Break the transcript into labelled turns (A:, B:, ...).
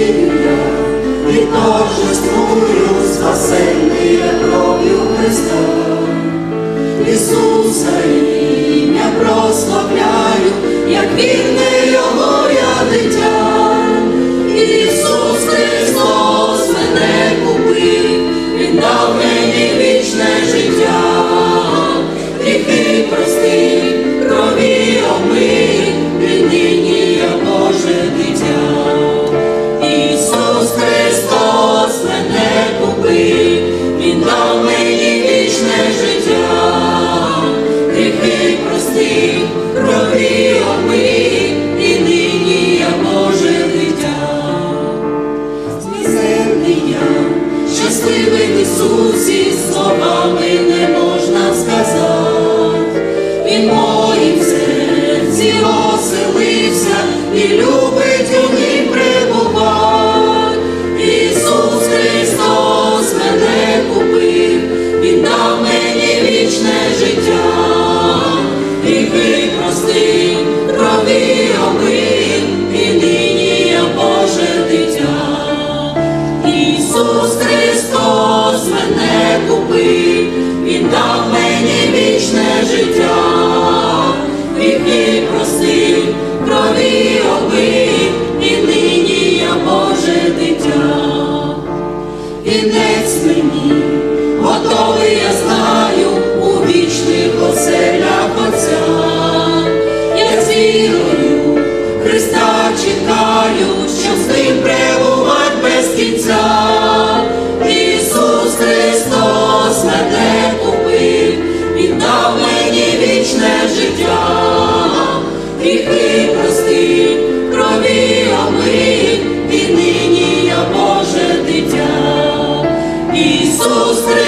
A: і торжествую спасенне кров'ю Христа. Ісуса ім'я прославляю, як вірне Його я дитя. Ісус Христос мене купив, Він дав мені вічне в Ісусі, словами не можна сказати. Він моїм серці оселився і любить у нім пребувати. Ісус Христос мене купив, Він дав мені вічне життя. Гріхи простив, крові омив, і нині я Боже дитя. Ісус Христос купив, Він дав мені вічне життя, гріхи простив, крові обив, і нині я Боже дитя. Вінець мені готовий, я знаю, у вічних оселях Отця. Я з вірою Христа чекаю, вічне життя, гріхи прости, крові омий, і нині я Боже дитя, Ісус Христос.